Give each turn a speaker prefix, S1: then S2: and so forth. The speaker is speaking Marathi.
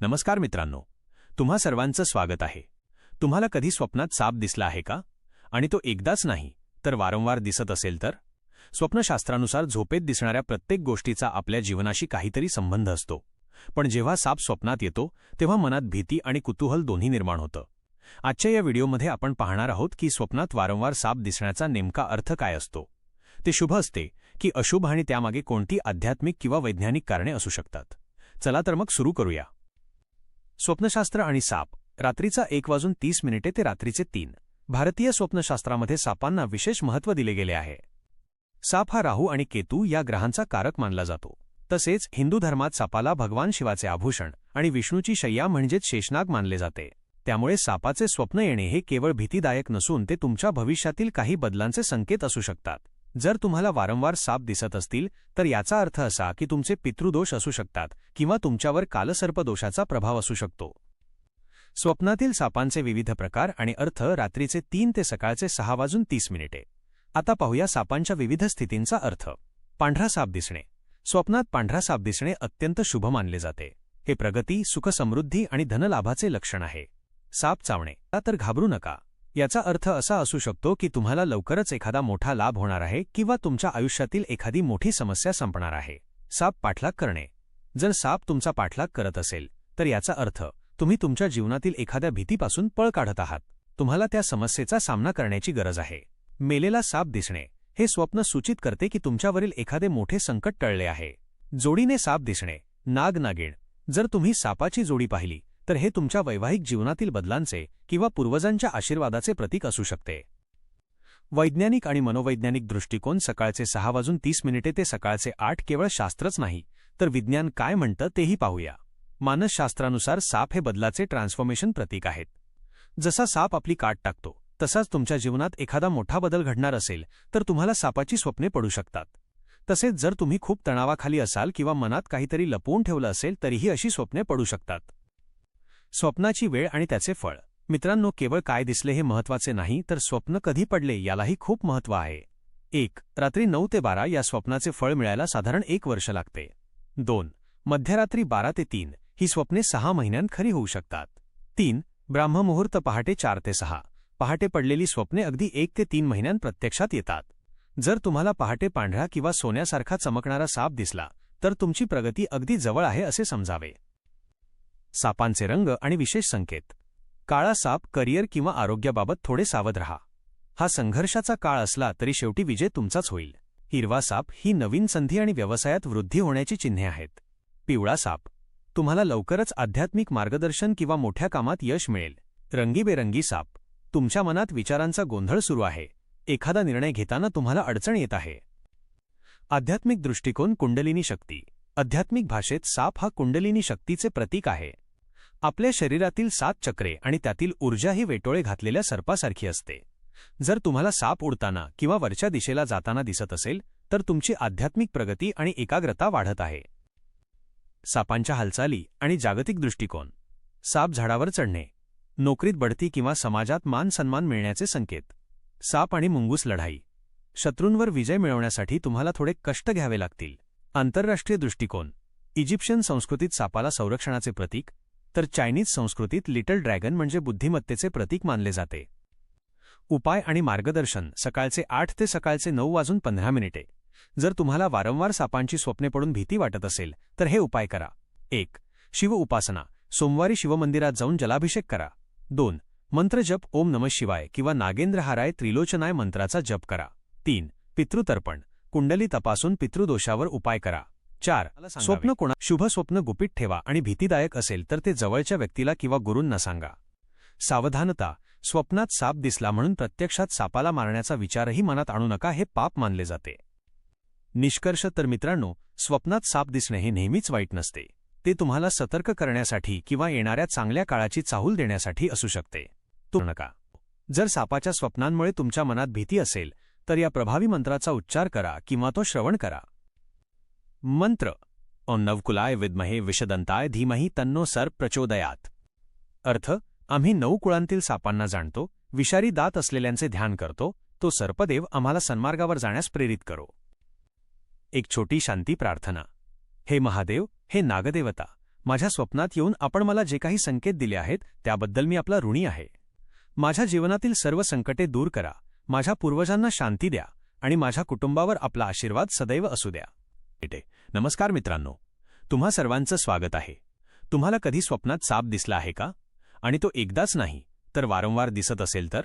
S1: नमस्कार मित्रांनो तुम्हा सर्वांचं स्वागत आहे. तुम्हाला कधी स्वप्नात साप दिसला आहे का? आणि तो एकदाच नाही तर वारंवार दिसत असेल तर? स्वप्नशास्त्रानुसार झोपेत दिसणाऱ्या प्रत्येक गोष्टीचा आपल्या जीवनाशी काहीतरी संबंध असतो. पण जेव्हा साप स्वप्नात येतो तेव्हा मनात भीती आणि कुतूहल दोन्ही निर्माण होतं. आजच्या या व्हिडिओमध्ये आपण पाहणार आहोत की स्वप्नात वारंवार साप दिसण्याचा नेमका अर्थ काय असतो. ते शुभ असते की अशुभ आणि त्यामागे कोणती आध्यात्मिक किंवा वैज्ञानिक कारणे असू शकतात. चला तर मग सुरू करूया. स्वप्नशास्त्र आणि साप रात्रीचा एक वाजून तीस मिनिटे ते रात्रीचे तीन. भारतीय स्वप्नशास्त्रामध्ये सापांना विशेष महत्त्व दिले गेले आहे. साप हा राहू आणि केतू या ग्रहांचा कारक मानला जातो. तसेच हिंदू धर्मात सापाला भगवान शिवाचे आभूषण आणि विष्णूची शय्या म्हणजेच शेषनाग मानले जाते. त्यामुळे सापाचे स्वप्न येणे हे केवळ भीतीदायक नसून ते तुमच्या भविष्यातील काही बदलांचे संकेत असू शकतात. जर तुम्हाला वारंवार साप दिसत असतील तर याचा अर्थ असा की तुमचे पितृदोष असू शकतात किंवा तुमच्यावर कालसर्पदोषाचा प्रभाव असू शकतो. स्वप्नातील सापांचे विविध प्रकार आणि अर्थ रात्रीचे तीन ते सकाळचे सहा वाजून तीस मिनिटे. आता पाहूया सापांच्या विविध स्थितींचा अर्थ. पांढरा साप दिसणे. स्वप्नात पांढरा साप दिसणे अत्यंत शुभ मानले जाते. हे प्रगती सुखसमृद्धी आणि धनलाभाचे लक्षण आहे. साप चावणे. तर घाबरू नका. याचा अर्थ असा असू शकतो की तुम्हाला लवकरच एखादा मोठा लाभ होणार आहे किंवा तुमच्या आयुष्यातील एखादी मोठी समस्या संपणार आहे. साप पाठलाग करणे. जर साप तुमचा पाठलाग करत असेल तर याचा अर्थ तुम्ही तुमच्या जीवनातील एखाद्या भीतीपासून पळ काढत आहात. तुम्हाला त्या समस्येचा सामना करण्याची गरज आहे. मेलेला साप दिसणे. हे स्वप्न सूचित करते की तुमच्यावरील एखादे मोठे संकट टळले आहे. जोडीने साप दिसणे. नाग नागिण. जर तुम्ही सापाची जोडी पाहिली तर हे तुमच्या वैवाहिक जीवनातील बदलांचे किंवा पूर्वजांच्या आशीर्वादाचे प्रतीक असू शकते. वैज्ञानिक आणि मनोवैज्ञानिक दृष्टिकोन सकाळचे सहा वाजून तीस मिनिटे ते सकाळचे आठ केवळ शास्त्रच नाही तर विज्ञान काय म्हणतं तेही पाहूया. मानसशास्त्रानुसार साप हे बदलाचे ट्रान्सफॉर्मेशन प्रतीक आहेत. जसा साप आपली काट टाकतो तसाच तुमच्या जीवनात एखादा मोठा बदल घडणार असेल तर तुम्हाला सापाची स्वप्ने पडू शकतात. तसेच जर तुम्ही खूप तणावाखाली असाल किंवा मनात काहीतरी लपवून ठेवलं असेल तरीही अशी स्वप्ने पडू शकतात. स्वप्नाची वेळ आणि त्याचे फळ. मित्रांनो केवळ काय दिसले हे महत्त्वाचे नाही तर स्वप्न कधी पडले यालाही खूप महत्त्व आहे. एक रात्री नऊ ते बारा या स्वप्नाचे फळ मिळायला साधारण एक वर्ष लागते. दोन मध्यरात्री बारा ते तीन ही स्वप्ने सहा महिन्यांत खरी होऊ शकतात. तीन ब्राह्ममुहूर्त पहाटे चार ते सहा. पहाटे पडलेली स्वप्ने अगदी एक ते तीन महिन्यांत प्रत्यक्षात येतात. जर तुम्हाला पहाटे पांढरा किंवा सोन्यासारखा चमकणारा साप दिसला तर तुमची प्रगती अगदी जवळ आहे असे समजावे. सापांचे रंग आणि विशेष संकेत. काळा साप करिअर किंवा आरोग्याबाबत थोडे सावध रहा. हा संघर्षाचा काळ असला तरी शेवटी विजय तुमचाच होईल. हिरवा साप ही नवीन संधी आणि व्यवसायात वृद्धी होण्याची चिन्हे आहेत. पिवळा साप. तुम्हाला लवकरच आध्यात्मिक मार्गदर्शन किंवा मोठ्या कामात यश मिळेल. रंगीबेरंगी साप. तुमच्या मनात विचारांचा गोंधळ सुरू आहे. एखादा निर्णय घेताना तुम्हाला अडचण येत आहे. आध्यात्मिक दृष्टिकोन कुंडलिनी शक्ती. आध्यात्मिक भाषेत साप हा कुंडलिनी शक्तीचे प्रतीक आहे. आपल्या शरीरातील सात चक्रे आणि त्यातील ऊर्जाही वेटोळे घातलेल्या सर्पासारखी असते. जर तुम्हाला साप उडताना किंवा वरच्या दिशेला जाताना दिसत असेल तर तुमची आध्यात्मिक प्रगती आणि एकाग्रता वाढत आहे. सापांच्या हालचाली आणि जागतिक दृष्टिकोन. साप झाडावर चढणे. नोकरीत बढती किंवा समाजात मान सन्मान मिळण्याचे संकेत. साप आणि मुंगूस लढाई. शत्रूंवर विजय मिळवण्यासाठी तुम्हाला थोडे कष्ट घ्यावे लागतील. आंतरराष्ट्रीय दृष्टिकोन. इजिप्शियन संस्कृतीत सापाला संरक्षणाचे प्रतीक तर चायनीज संस्कृतीत लिटल ड्रॅगन म्हणजे बुद्धिमत्तेचे प्रतीक मानले जाते. उपाय आणि मार्गदर्शन सकाळचे आठ ते सकाळचे नऊ वाजून पंधरा मिनिटे. जर तुम्हाला वारंवार सापांची स्वप्ने पडून भीती वाटत असेल तर हे उपाय करा. एक शिव उपासना. सोमवारी शिवमंदिरात जाऊन जलाभिषेक करा. दोन मंत्रजप ओम नम शिवाय किंवा नागेंद्रहाराय त्रिलोचनाय मंत्राचा जप करा. तीन पितृतर्पण. कुंडली तपासून पितृदोषावर उपाय करा. चार. स्वप्न कोणा शुभ स्वप्न गुपित ठेवा आणि भीतीदायक असेल तर ते जवळच्या व्यक्तीला किंवा गुरूंना सांगा. सावधानता. स्वप्नात साप दिसला म्हणून प्रत्यक्षात सापाला मारण्याचा विचारही मनात आणू नका हे पाप मानले जाते. निष्कर्ष तर मित्रांनो स्वप्नात साप दिसणे हे नेहमीच वाईट नसते. ते तुम्हाला सतर्क करण्यासाठी किंवा येणाऱ्या चांगल्या काळाची चाहूल देण्यासाठी असू शकते. तो नका. जर सापाच्या स्वप्नांमुळे तुमच्या मनात भीती असेल तर या प्रभावी मंत्राचा उच्चार करा किंवा तो श्रवण करा. मंत्र। ओम नवकुलाय विद्महे विषदंताय धीमही तन्नो सर प्रचोदयात। अर्थ आम्ही नऊ कुळांतील सापांना जाणतो विषारी दात असलेल्यांचे ध्यान करतो तो सर्पदेव आम्हाला सन्मार्गावर जाण्यास प्रेरित करो। एक छोटी शांती प्रार्थना। हे महादेव हे नागदेवता माझ्या स्वप्नात येऊन आपण मला जे काही संकेत दिले आहेत त्याबद्दल मी आपला ऋणी आहे। माझ्या जीवनातील सर्व संकटे दूर करा माझ्या पूर्वजांना शांती द्या आणि माझ्या कुटुंबावर आपला आशीर्वाद सदैव असू द्या। नमस्कार मित्रांनो. तुम्हा सर्वांचं स्वागत आहे. तुम्हाला कधी स्वप्नात साप दिसला आहे का? आणि तो एकदाच नाही तर वारंवार दिसत असेल तर?